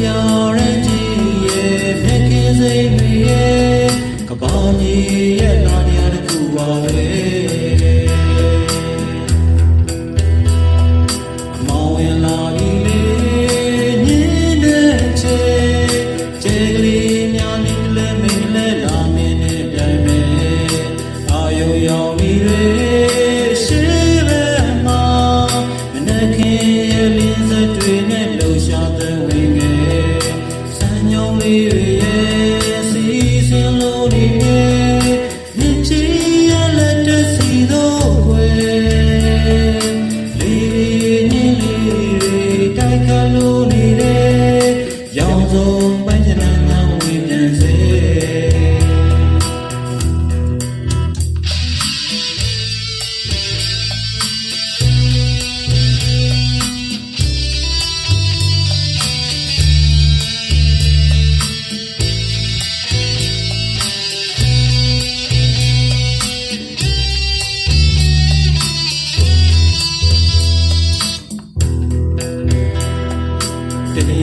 မြော်ရင်ကြည်ရဲ့မြခင်စိတ်တွေရဲ့ကဘာကြီးရဲ့နာတရားတစ်ခုပါပဲမောင်ဝင်လာပြီလေညင်းတဲ့ချေချေကလေးများမင်းလည်းမင်းလည်းလာမင်းနဲ့ပြိုင်မယ်အာယုံရောင်ပြီလေရှိပဲမှာမနက်ခင်းရဲ့လင်းစက်တွေနဲ့လှူရှာတဲ့ဝင်းငယ် only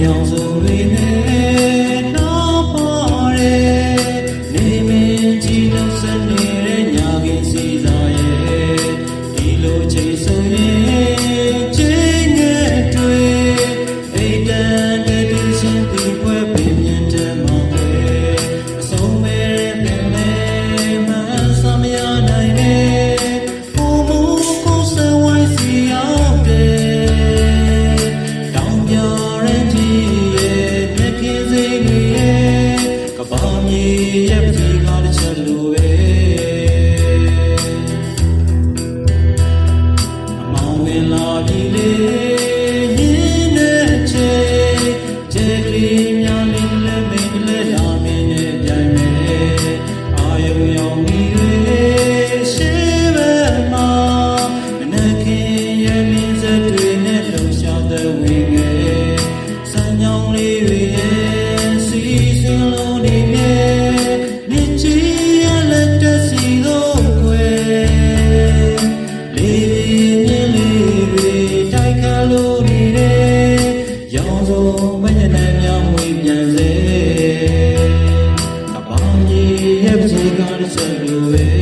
millions of women. Simeone. to you away.